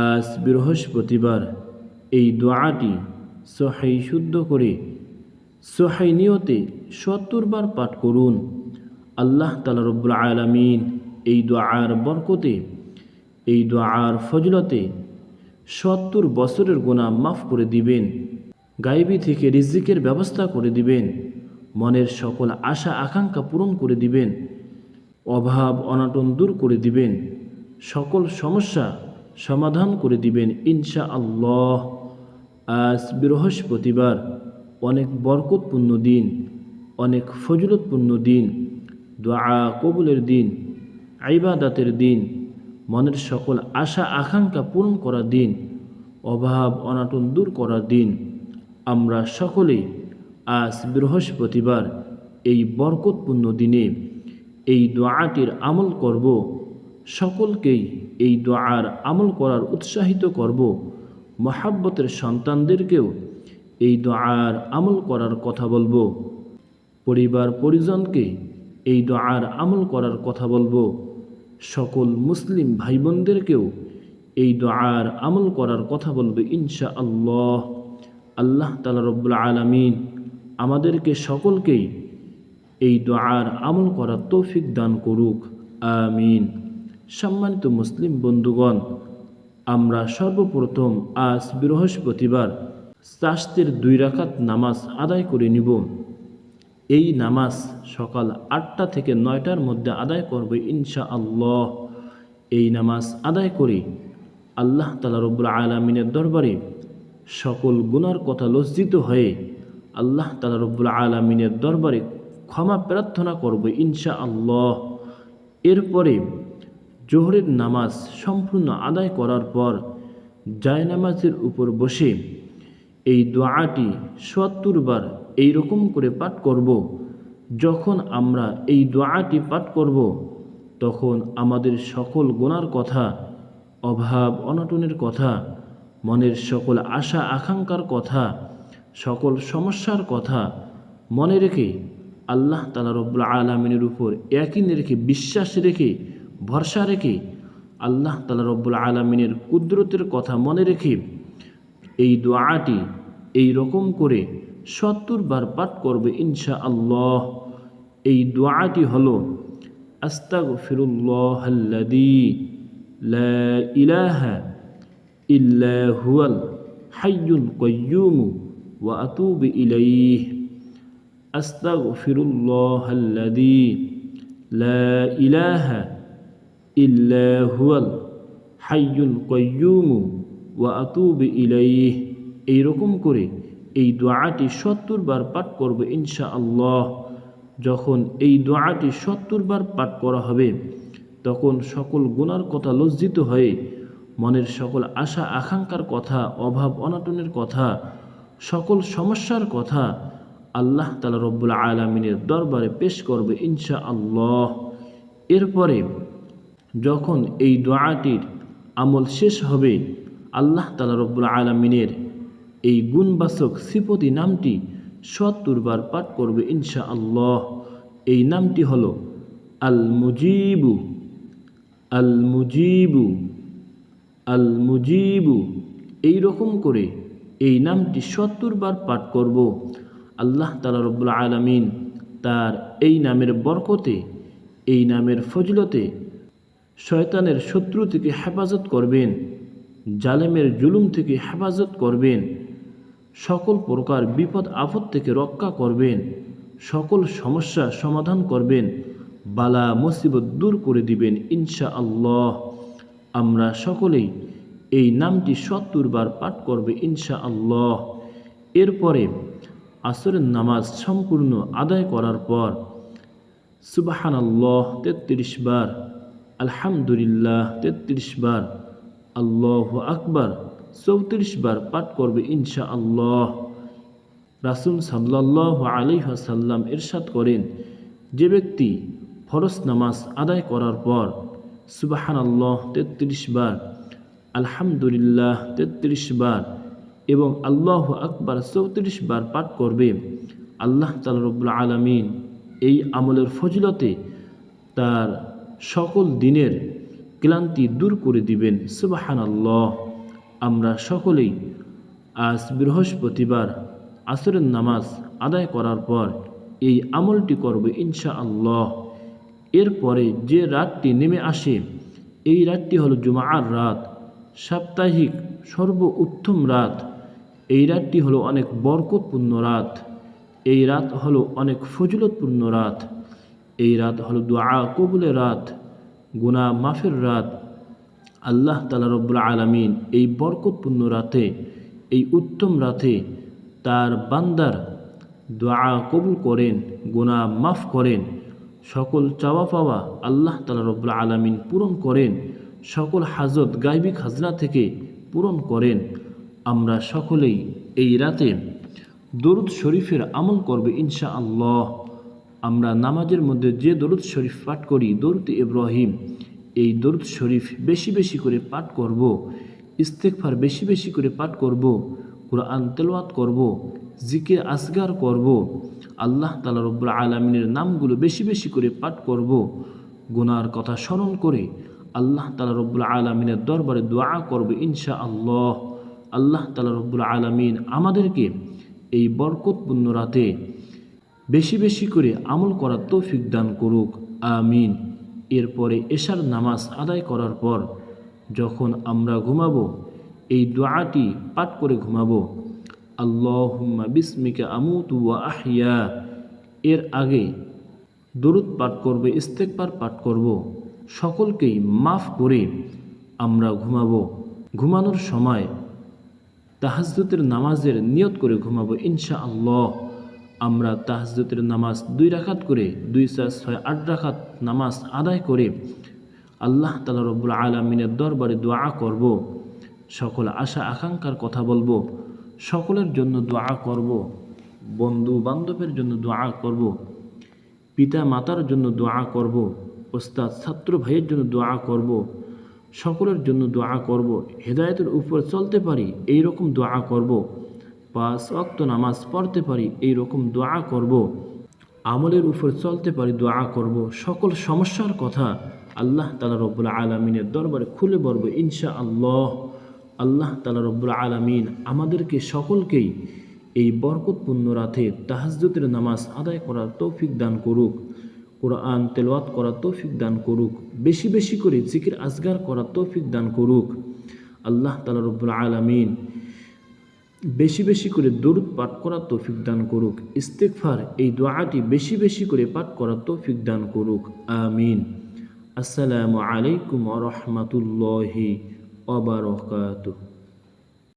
আজ বৃহস্পতিবার এই দোয়াটি সহাই শুদ্ধ করে সহাই নিয়তে সত্তর বার পাঠ করুন। আল্লাহ তালা রব্বুল আলমিন এই দোয়ার বরকতে, এই দোয়ার ফজলতে সত্তর বছরের গোনা মাফ করে দিবেন গাইবি থেকে রিজিকের ব্যবস্থা করে দিবেন, মনের সকল আশা আকাঙ্ক্ষা পূরণ করে দিবেন, অভাব অনাটন দূর করে দিবেন, সকল সমস্যা সমাধান করে দিবেন ইনশা আল্লাহ আজ বৃহস্পতিবার অনেক বরকতপূর্ণ দিন, অনেক ফজলতপূর্ণ দিন, দোয়া কবুলের দিন আইবাদাতের দিন, মনের সকল আশা আকাঙ্ক্ষা পূরণ করার দিন, অভাব অনাটন দূর করার দিন। আমরা সকলেই আজ বৃহস্পতিবার এই বরকতপূর্ণ দিনে এই দোয়াটির আমল করব। সকলকেই এই দোয়ার আমল করার উৎসাহিত করব। মহাব্বতের সন্তানদেরকেও এই দোয়ার আমল করার কথা বলব। পরিবার পরিজনকে এই দোয়ার আমল করার কথা বলব। সকল মুসলিম ভাই বোনদেরকেও এই দোয়ার আমল করার কথা বলব ইনশা আল্লাহ আল্লাহ তালা রব্বুল আলমিন আমাদেরকে সকলকেই এই দোয়ার আমল করার তৌফিক দান করুক। আমিন। সম্মানিত মুসলিম বন্ধুগণ, আমরা সর্বপ্রথম আজ বৃহস্পতিবার চাষতের দুই রাখাত নামাজ আদায় করে নিব। এই নামাজ সকাল আটটা থেকে নয়টার মধ্যে আদায় করবে ইনশা আল্লাহ এই নামাজ আদায় করে আল্লাহ তালা রব্বুল আলমিনের দরবারে সকল গুনার কথা লজ্জিত হয়ে আল্লাহ তালা রব্বুল আলমিনের দরবারে ক্ষমা প্রার্থনা করবে ইনশা আল্লাহ এরপরে জোহরের নামাজ সম্পূর্ণ আদায় করার পর জায়নামাজের উপর বসে এই দোয়াটি সত্তর বার এইরকম করে পাঠ করব। যখন আমরা এই দোয়াটি পাঠ করব, তখন আমাদের সকল গোনার কথা, অভাব, অনটনের কথা, মনের সকল আশা, আকাঙ্ক্ষার কথা, সকল সমস্যার কথা মনে রেখে আল্লাহ তালা রব্বুল আলমিনের উপর একই রেখে, বিশ্বাস রেখে ভরসা রেখে আল্লাহ তালা রব্বুল আলমিনের কুদরতের কথা মনে রেখে এই দোয়াটি এই রকম করে সত্তর বার পাঠ করবে ইনশা আল্লাহ এই দোয়াটি হল আস্তাগ ফিরুল্লাহাল্লাদি লা ইলাহা ইল্লা হুয়াল হাইয়ুল কয়্যুমু ওয়া আতুবু ইলাইহ। আস্তাগফিরুল্লাহাল্লাযী লা ইলাহা হাইয়ুল কয়্যুমু ওয়া আতুবু ইলাইহ এইরকম করে এই দোয়াটি সত্তর বার পাঠ করবে ইনশা আল্লাহ যখন এই দোয়াটি সত্তর বার পাঠ করা হবে, তখন সকল গুনার কথা লজ্জিত হয়ে মনের সকল আশা, আকাঙ্ক্ষার কথা, অভাব, অনাটনের কথা, সকল সমস্যার কথা আল্লাহ তালা রব্বুল আলমিনের দরবারে পেশ করবে ইনশা আল্লাহ এরপরে যখন এই দোয়াটির আমল শেষ হবে, আল্লাহ তালা রব্বুল আলমিনের এই গুণবাচক শ্রীপতি নামটি সত্তরবার পাঠ করবে ইনশা আল্লাহ এই নামটি হল আল মুজিবু আল মুজিবু আল মুজিবু এই রকম করে এই নামটি সত্তরবার পাঠ করব। আল্লাহ তালা রব্বুল আলমিন তার এই নামের বরকতে, এই নামের ফজলতে শয়তানের শত্রু থেকে হেফাজত করবেন, জালেমের জুলুম থেকে হেফাজত করবেন, সকল প্রকার বিপদ আপদ থেকে রক্ষা করবেন, সকল সমস্যা সমাধান করবেন, বালা, মুসিবত দূর করে দিবেন ইনশা আল্লাহ আমরা সকলেই এই নামটি সত্তর বার পাঠ করবে ইনশা আল্লাহ এরপরে আসরের নামাজ সম্পূর্ণ আদায় করার পর সুবাহান আল্লাহ তেত্রিশ বার আলহামদুলিল্লাহ, তেত্রিশ বার। আল্লাহ আকবার, চৌত্রিশ বার পাঠ করবে ইনশা আল্লাহ রাসুল সাল্লাহ আলিহাসাল্লাম এরশাদ করেন, যে ব্যক্তি ফরস নামাজ আদায় করার পর সুবাহান আল্লাহ তেত্রিশ বার, আলহামদুলিল্লাহ, তেত্রিশ বার এবং আল্লাহ আকবার, চৌত্রিশ বার পাঠ করবে, আল্লাহ তাল রব্বুল আলমিন এই আমলের ফজিলতে তার সকল দিনের ক্লান্তি দূর করে দিবেন সুবাহান আল্লাহ আমরা সকলেই আজ বৃহস্পতিবার আসরের নামাজ আদায় করার পর এই আমলটি করব ইনশা আল্লাহ এরপরে যে রাতটি নেমে আসে, এই রাতটি হলো জুমার রাত, সাপ্তাহিক সর্ব উত্তম রাত। এই রাতটি হলো অনেক বরকতপূর্ণ রাত, এই রাত হলো অনেক ফজিলতপূর্ণ রাত। এই রাত হলো দোয়া, কবুলের রাত গুনা মাফের রাত। আল্লাহ তালা রব্বুল আলমিন এই বরকতপূর্ণ রাতে, এই উত্তম রাতে তার বান্দার দোয়া কবুল করেন, গুনাহ মাফ করেন, সকল চাওয়া পাওয়া আল্লাহ তালা রব্বুল আলমিন পূরণ করেন, সকল হাজত গাইবিক হাজরা থেকে পূরণ করেন। আমরা সকলেই এই রাতে দরুদ শরীফের আমল করবে ইনশা আল্লাহ আমরা নামাজের মধ্যে যে দরুদ শরীফ পাঠ করি, দরুদ ইব্রাহিম, এই দরুদ শরীফ বেশি বেশি করে পাঠ করব ইস্তেকফার বেশি বেশি করে পাঠ করব, কোরআন তেলাওয়াত করব, জিকির আসগার করব, আল্লাহ তালা রব্বুল আলমিনের নামগুলো বেশি বেশি করে পাঠ করব, গুনার কথা স্মরণ করে আল্লাহ তালা রব্বুল আলমিনের দরবারে দোয়া করব ইনশা আল্লাহ আল্লাহ তালা রব্বুল আলমিন আমাদেরকে এই বরকতপূর্ণ রাতে বেশি বেশি করে আমল করার তৌফিক দান করুক। আমিন। এরপরে এশার নামাজ আদায় করার পর যখন আমরা ঘুমাবো, এই দোয়াটি পাঠ করে ঘুমাবো, আল্লাহুম্মা বিস্মিকা আমুতু ওয়া আহিয়া এর আগে দরুদ পাঠ করবে, ইস্তেকবার পাঠ করব, সকলকেই মাফ করে আমরা ঘুমাবো। ঘুমানোর সময় তাহাজ্জুতের নামাজের নিয়ত করে ঘুমাবো ইনশা আল্লাহ আমরা তাহাজ্জুতের নামাজ দুই রাখাত করে, দুই চার, ছয়, আট রাখাত নামাজ আদায় করে আল্লাহ তালা রব্বুল আলমিনের দরবারে দোয়া করব, সকল আশা আকাঙ্ক্ষার কথা বলব, সকলের জন্য দোয়া করব বন্ধু বান্ধবের জন্য দোয়া করব পিতা মাতার জন্য দোয়া করব, ওস্তাদ, ছাত্র ভাইয়ের জন্য দোয়া করব, সকলের জন্য দোয়া করব, হেদায়তের উপর চলতে পারি এই রকম দোয়া করব। পাঁচ অক্ত নামাজ পড়তে পারি, এই রকম দোয়া করব। আমলের উপর চলতে পারি, দোয়া করব। সকল সমস্যার কথা আল্লাহ তালা রব্বুল আলমিনের দরবারে খুলে বলব ইনশা আল্লাহ আল্লাহ তালা রব্বুল আলমিন আমাদেরকে সকলকেই এই বরকতপূর্ণ রাতে তাহাজ্জুদের নামাজ আদায় করার তৌফিক দান করুক, কোরআন তেলাওয়াত করার তৌফিক দান করুক, বেশি বেশি করে জিকির আজগার করার তৌফিক দান করুক। আল্লাহ তালা রব্বুল আলমিন বেশি বেশি করে দরুদ পাঠ করার তৌফিক দান করুক। ইস্তেকফার এই দোয়াটি বেশি বেশি করে পাঠ করার তৌফিক দান করুক। আমিন। আসসালামু আলাইকুম রহমতুল্লাহি অবরকাতুহ